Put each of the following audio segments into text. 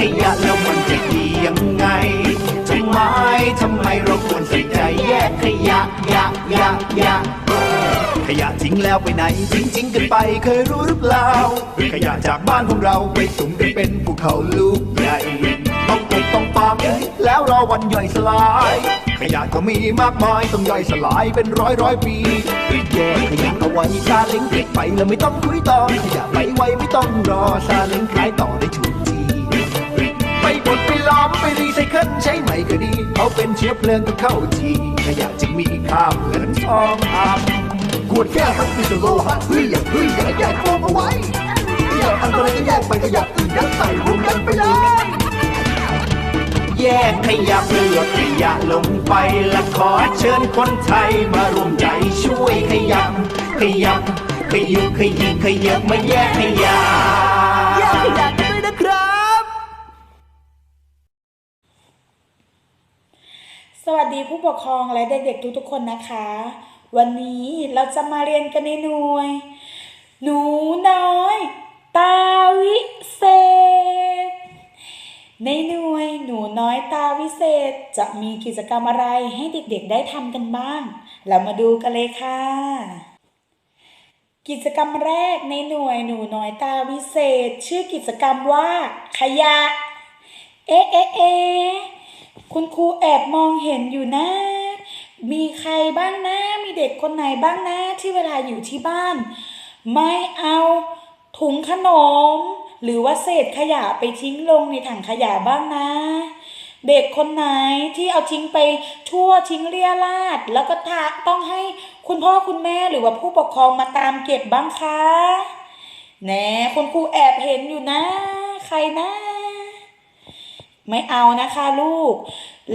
ขยะแล้วมันจะดียังไงทำไมทำไมเราควรใส่ใจแยกขยะยะยะยะขยะทิ้งแล้วไปไหนทิ้งทิ้งกันไปเคยรู้หรือเปล่าขยะจากบ้านของเราไปสุ่มกันเป็นภูเขาลูกใหญ่ต้องตกต้องปั๊มแล้วรอวันย่อยสลาย ขยะก็มีมากมายต้องย่อยสลายเป็นร้อยร้อยปีแยกขยะเอาไว้ซาเล้งเก็บไปแล้วไม่ต้องคุยต่อขยะไปไวไม่ต้องรอซาเล้งขายต่อได้ถูกที ใช้ใหม่ก็ดีเอาเป็นเชื้อเพลิงก็เข้าทีขยะจึงมีค่าเหมือนทองคำขวดแก้วพลาสติกโลหะเฮ้ยอย่าเฮ้ยอย่าแยกกองเอาไว้ขยะอันตรายก็แยกไปขยะอื่นยัดใส่รวมกันไปเลยแยกขยะเพื่อลดขยะลงไปและขอเชิญคนไทยมารวมใจช่วยขยับขยับขยุขยิงขยับมาแยกขยะแยกขยะ วัสดีผู้ปกครองและเด็กๆทุกๆคนนะคะ วันนี้เราจะมาเรียนกันในหน่วย หนูน้อย ตาวิเศษ ในหน่วยหนูน้อยตาวิเศษจะมีกิจกรรมอะไรให้เด็กๆได้ทำกันบ้าง เรามาดูกันเลยค่ะ กิจกรรมแรกในหน่วยหนูน้อยตาวิเศษ ชื่อกิจกรรมว่า ขยะ เอ๊ะเอ๊ะเอ๊ะ คุณครูแอบมองเห็นอยู่นะ มีใครบ้างนะ มีเด็กคนไหนบ้างนะ ที่เวลาอยู่ที่บ้าน ไม่เอาถุงขนม หรือว่าเศษขยะไปทิ้งลงในถังขยะบ้างนะ เด็กคนไหนที่เอาทิ้งไปทั่วทิ้งเรียราดแล้วก็ทาต้องให้คุณพ่อคุณแม่หรือว่าผู้ปกครองมาตามเก็บบ้างคะแหน่คุณครูแอบเห็นอยู่นะ ใครนะ ไม่เอานะคะลูก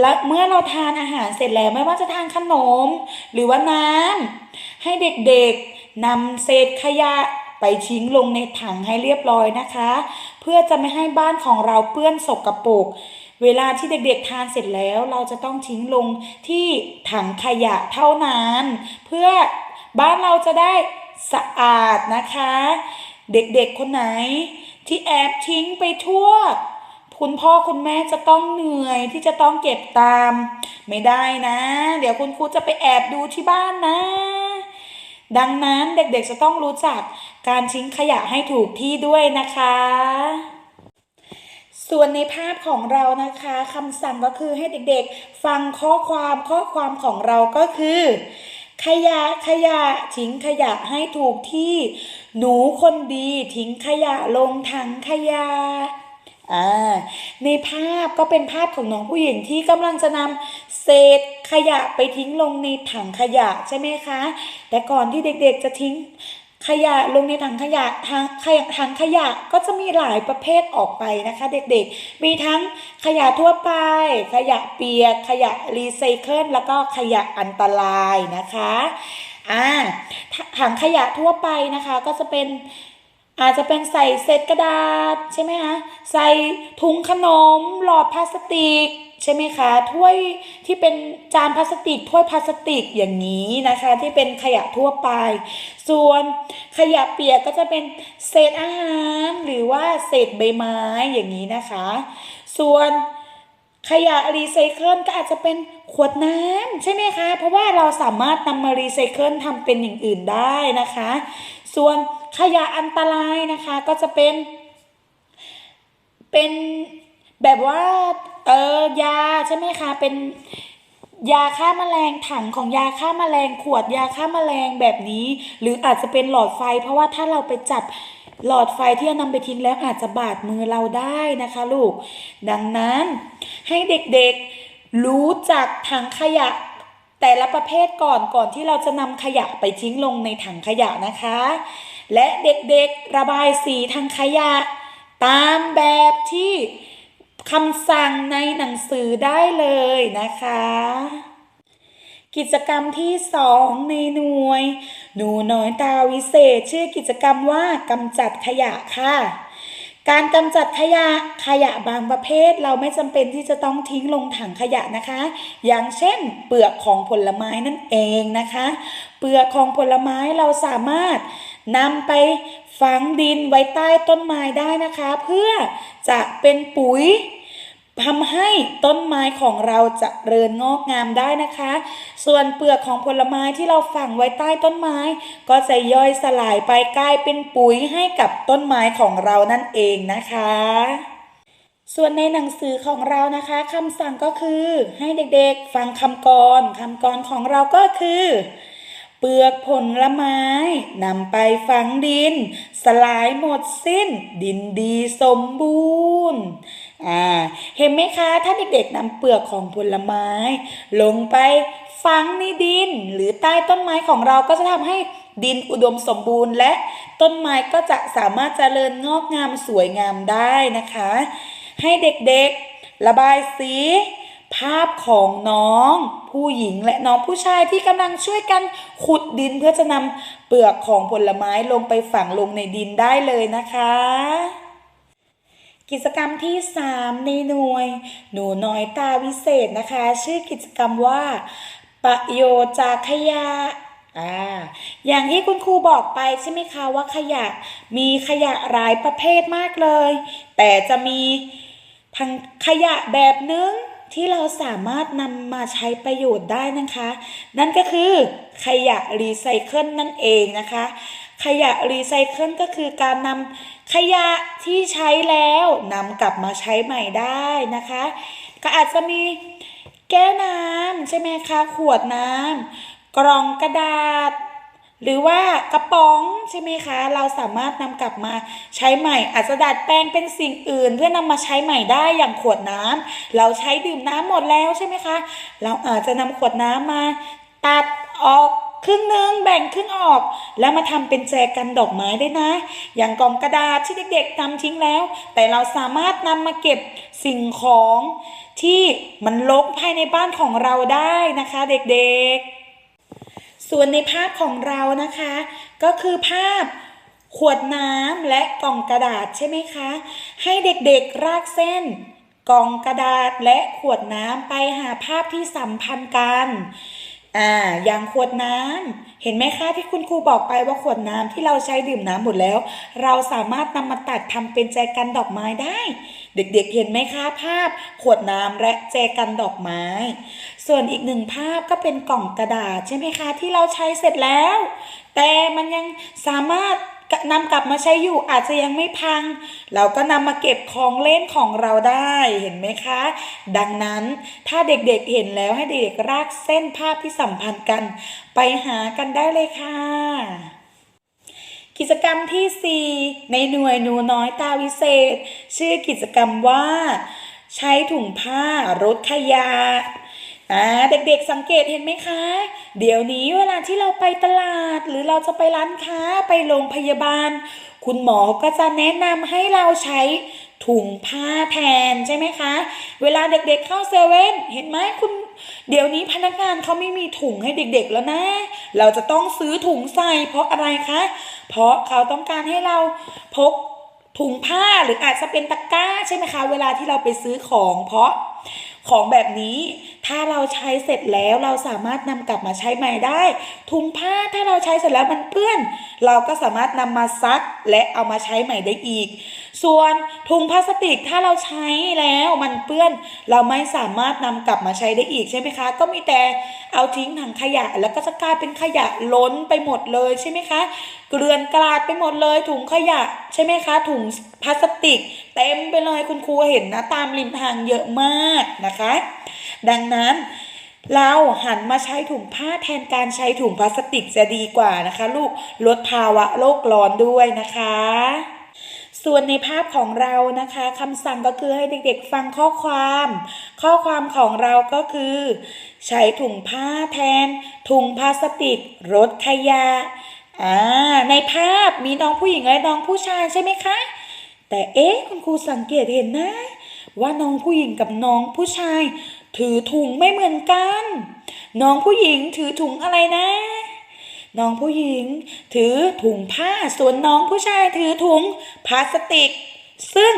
และเมื่อเราทานอาหารเสร็จแล้วไม่ว่าจะทานขนม หรือว่าน้ำให้เด็กๆนำเศษขยะไปทิ้งลงในถังให้เรียบร้อยนะคะ เพื่อจะไม่ให้บ้านของเราเปื้อนสกปรกเวลาที่เด็กๆทานเสร็จแล้วเราจะต้องทิ้งลงที่ถังขยะเท่านั้น เพื่อบ้านเราจะได้สะอาดนะคะ เด็กๆคนไหนที่แอบทิ้งไปทั่ว คุณพ่อคุณแม่จะต้องเหนื่อยที่จะต้องเก็บตาม ไม่ได้นะ เดี๋ยวคุณครูจะไปแอบดูที่บ้านนะ ดังนั้นเด็กๆจะต้องรู้จักการทิ้งขยะให้ถูกที่ด้วยนะคะ ส่วนในภาพของเรานะคะคำสั่งก็คือให้เด็กๆ ฟังข้อความข้อความของเราก็คือขยะขยะทิ้งขยะให้ถูกที่ หนูคนดีทิ้งขยะลงถังขยะ ในภาพก็เป็นภาพของน้องผู้หญิงที่กำลังจะนำเศษขยะไปทิ้งลงในถังขยะใช่ไหมคะ แต่ก่อนที่เด็กๆจะทิ้งขยะลงในถังขยะทางขยะถังขยะก็จะมีหลายประเภทออกไปนะคะ เด็กๆ มีทั้งขยะทั่วไป ขยะเปียก ขยะรีไซเคิลแล้วก็ขยะอันตรายนะคะอ่าถังขยะทั่วไปนะคะก็จะเป็น อาจจะเป็นใส่เศษกระดาษใช่ไหมคะใส่ถุงขนม หลอดพลาสติกใช่ไหมคะถ้วยที่เป็นจานพลาสติกถ้วยพลาสติกอย่างนี้นะคะ ที่เป็นขยะทั่วไป ส่วนขยะเปียกก็จะเป็นเศษอาหารหรือว่าเศษใบไม้อย่างนี้นะคะ ส่วนขยะรีไซเคิลก็อาจจะเป็นขวดน้ำใช่ไหมคะ เพราะว่าเราสามารถนำมารีไซเคิลทำเป็นอย่างอื่นได้นะคะ ส่วน ขยะอันตรายนะคะก็จะเป็น เป็นแบบว่าเออยาใช่ไหมคะเป็นยาฆ่าแมลงถังของยาฆ่าแมลงขวดยาฆ่าแมลงแบบนี้ หรืออาจจะเป็นหลอดไฟ เพราะว่าถ้าเราไปจับหลอดไฟที่นำไปทิ้งแล้วอาจจะบาดมือเราได้นะคะลูก ดังนั้นให้เด็กๆรู้จักถังขยะแต่ละประเภทก่อนก่อนที่เราจะนำขยะไปทิ้งลงในถังขยะนะคะ และเด็กๆระบายสีทางขยะ ตามแบบที่คำสั่งในหนังสือได้เลยนะคะ กิจกรรมที่สองในหน่วย หนูน้อยตาวิเศษ ชื่อกิจกรรมว่ากำจัดขยะค่ะการกำจัดขยะขยะบางประเภทเราไม่จำเป็นที่จะต้องทิ้งลงถังขยะนะคะ อย่างเช่น เปลือกของผลไม้นั่นเองนะคะ เปลือกของผลไม้เราสามารถ นำไปฝังดินไว้ใต้ต้นไม้ได้นะคะ เพื่อจะเป็นปุ๋ยทำให้ต้นไม้ของเราจะเริญงอกงามได้นะคะ ส่วนเปลือกของผลไม้ที่เราฝังไว้ใต้ต้นไม้ ก็จะย่อยสลายไปกลายเป็นปุ๋ยให้กับต้นไม้ของเรานั่นเองนะคะ ส่วนในหนังสือของเรานะคะคำสั่งก็คือให้เด็กๆ ฟังคำกรคำกรของเราก็คือ เปลือกผลไม้นำไปฝังดิน สลายหมดสิ้น ดินดีสมบูรณ์อ่าเห็นไหมคะ ถ้าเด็กๆนำเปลือกของผลไม้ ลงไปฝังในดิน หรือใต้ต้นไม้ของเราก็จะทำให้ดินอุดมสมบูรณ์ และต้นไม้ก็จะสามารถเจริญงอกงามสวยงามได้นะคะ ให้เด็กๆ ระบายสีาพของน้องผู้หญิงและน้องผู้ชายที่กำลังช่วยกันขุดดินเพื่อจะนำเปลือกของผลไม้ลงไปฝังลงในดินได้เลยนะคะ กิจกรรมที่ 3 ในหน่วย หนูน้อยตาวิเศษนะคะ ชื่อกิจกรรมว่า ประโยชน์จากขยะอ่าอย่างที่คุณครูบอกไปใช่ไหมคะว่าขยะมีขยะหลายประเภทมากเลย แต่จะมีทั้งขยะแบบนึง ที่เราสามารถนำมาใช้ประโยชน์ได้นะคะ นั่นก็คือขยะรีไซเคิลนั่นเองนะคะ ขยะรีไซเคิลก็คือการนำขยะที่ใช้แล้วนำกลับมาใช้ใหม่ได้นะคะ ก็อาจจะมีแก้วน้ำใช่ไหมคะ ขวดน้ำกล่องกระดาษ หรือว่ากระป๋องใช่ไหมคะ เราสามารถนำกลับมาใช้ใหม่อาจจะดัดแปลงเป็นสิ่งอื่น เพื่อนำมาใช้ใหม่ได้อย่างขวดน้ำเราใช้ดื่มน้ำหมดแล้วใช่ไหมคะ เราอาจจะนำขวดน้ำมาตัดออกครึ่งหนึ่งแบ่งครึ่งออก แล้วมาทำเป็นแจกันดอกไม้ได้นะ อย่างกล่องกระดาษที่เด็กๆนำทิ้งแล้ว แต่เราสามารถนำมาเก็บสิ่งของที่มันลกภายในบ้านของเราได้นะคะ เด็กๆ ส่วนในภาพของเรานะคะ ก็คือภาพขวดน้ำและกล่องกระดาษใช่ไหมคะ ให้เด็กๆรากเส้น กล่องกระดาษและขวดน้ำไปหาภาพที่สัมพันธ์กันอ่าอย่างขวดน้ำเห็นไหมคะที่คุณครูบอกไปว่าขวดน้ำที่เราใช้ดื่มน้ำหมดแล้ว เราสามารถนำมาตัดทำเป็นแจกันดอกไม้ได้ เด็กๆเห็นไหมคะภาพขวดน้ำและแจกันดอกไม้ ส่วนอีกหนึ่งภาพก็เป็นกล่องกระดาษใช่ไหมคะ ที่เราใช้เสร็จแล้ว แต่มันยังสามารถนำกลับมาใช้อยู่อาจจะยังไม่พัง เราก็นำมาเก็บของเล่นของเราได้เห็นไหมคะ ดังนั้นถ้าเด็กๆเห็นแล้วให้เด็กๆรากเส้นภาพที่สัมพันธ์กัน ไปหากันได้เลยค่ะ กิจกรรมที่ 4 ในหน่วยหนูน้อยตาวิเศษ ชื่อกิจกรรมว่า ใช้ถุงผ้ารถขยะอ่าเด็กๆสังเกตเห็นไหมคะ เดี๋ยวนี้เวลาที่เราไปตลาด หรือเราจะไปร้านค้าไปโรงพยาบาล คุณหมอก็จะแนะนำให้เราใช้ ถุงผ้าแทนใช่ไหมคะ เวลาเด็กๆเข้าเซเว่นเห็นไหมคุณ เดี๋ยวนี้พนักงานเขาไม่มีถุงให้เด็กๆแล้วนะ เราจะต้องซื้อถุงใส่เพราะอะไรคะ เพราะเขาต้องการให้เราพกถุงผ้าหรืออาจจะเป็นตะกร้าใช่ไหมคะ เวลาที่เราไปซื้อของเพราะของแบบนี้ถ้าเราใช้เสร็จแล้วเราสามารถนำกลับมาใช้ใหม่ได้ ถุงผ้าถ้าเราใช้เสร็จแล้วมันเปื้อน เราก็สามารถนำมาซักและเอามาใช้ใหม่ได้อีก ส่วนถุงพลาสติกถ้าเราใช้แล้วมันเปื้อน เราไม่สามารถนำกลับมาใช้ได้อีกใช่ไหมคะ ก็มีแต่เอาทิ้งถังขยะ แล้วก็จะกลายเป็นขยะล้นไปหมดเลยใช่ไหมคะเกลื่อนกลาดไปหมดเลยถุงขยะใช่ไหมคะ ถุงพลาสติก เต็มไปเลยคุณครูเห็นนะตามริมทางเยอะมากนะคะ ดังนั้นเราหันมาใช้ถุงผ้าแทนการใช้ถุงพลาสติกจะดีกว่านะคะ ลูกลดภาวะโลกร้อนด้วยนะคะ ส่วนในภาพของเรานะคะคำสั่งก็คือให้เด็กๆฟังข้อความ ข้อความของเราก็คือ ใช้ถุงผ้าแทน ถุงพลาสติกรถขยะอ่าในภาพมีน้องผู้หญิงและน้องผู้ชายใช่ไหมคะ แต่เอ๊ะคุณครูสังเกตเห็นนะ ว่าน้องผู้หญิงกับน้องผู้ชาย ถือถุงไม่เหมือนกัน น้องผู้หญิงถือถุงอะไรนะ น้องผู้หญิง ถือถุงผ้า ส่วนน้องผู้ชายถือถุงพลาสติก ซึ่ง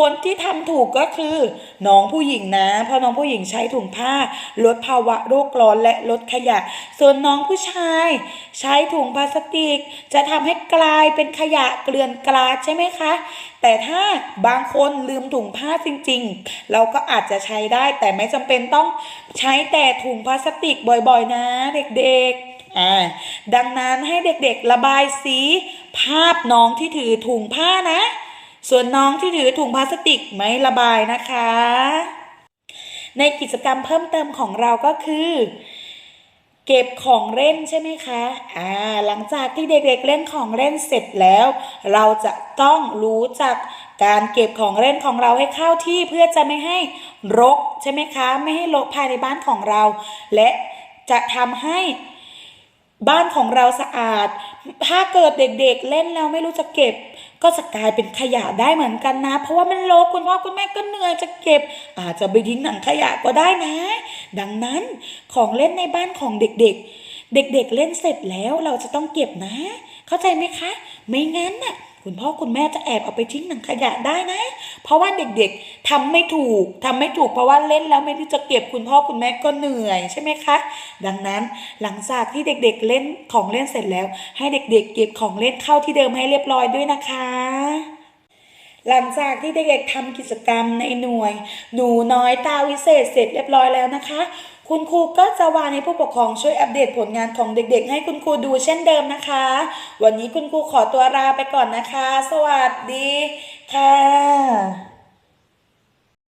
คนที่ทำถูกก็คือน้องผู้หญิงนะ เพราะน้องผู้หญิงใช้ถุงผ้า ลดภาวะโรคร้อนและลดขยะ ส่วนน้องผู้ชาย ใช้ถุงพลาสติก จะทำให้กลายเป็นขยะเกลื่อนกลาดใช่ไหมคะ แต่ถ้าบางคนลืมถุงผ้าจริงๆ เราก็อาจจะใช้ได้ แต่ไม่จำเป็นต้องใช้แต่ถุงพลาสติกบ่อยๆ นะ เด็กๆอ่า ดังนั้นให้เด็กๆระบายสีภาพน้องที่ถือถุงผ้านะ ส่วนน้องที่ถือถุงพลาสติกไม่ระบายนะคะ ในกิจกรรมเพิ่มเติมของเราก็คือ เก็บของเล่นใช่ไหมคะอ่าหลังจากที่เด็กๆเล่นของเล่นเสร็จแล้ว เราจะต้องรู้จักการเก็บของเล่นของเราให้เข้าที่เพื่อจะไม่ให้รกใช่ไหมคะ ไม่ให้รกภายในบ้านของเรา และจะทำให้ บ้านของเราสะอาด ถ้าเกิดเด็กๆเล่นแล้วไม่รู้จะเก็บ ก็จะกลายเป็นขยะได้เหมือนกันนะ เพราะว่ามันโลกคุณพ่อคุณแม่ก็เหนื่อยจะเก็บ อาจจะไปทิ้งหนังขยะก็ได้นะ ดังนั้นของเล่นในบ้านของเด็กๆ เด็กๆเล่นเสร็จแล้วเราจะต้องเก็บนะ เข้าใจไหมคะ ไม่งั้นน่ะ คุณพ่อคุณแม่จะแอบเอาไปทิ้งหนังขยะได้นะ เพราะว่าเด็กๆทำไม่ถูกทำไม่ถูกเพราะว่าเล่นแล้วไม่รู้จะเก็บคุณพ่อคุณแม่ก็เหนื่อยใช่ไหมคะ ดังนั้นหลังจากที่เด็กๆเล่นของเล่นเสร็จแล้ว ให้เด็กๆ เก็บของเล่นเข้าที่เดิมให้เรียบร้อยด้วยนะคะหลังจากที่เด็กๆทำกิจกรรมในหน่วย หนูน้อยตาวิเศษเสร็จเรียบร้อยแล้วนะคะ คุณครูก็จะวานให้ผู้ปกครองช่วยอัปเดตผลงานของเด็กๆ ให้คุณครูดูเช่นเดิมนะคะ วันนี้คุณครูขอตัวลาไปก่อนนะคะ สวัสดีค่ะ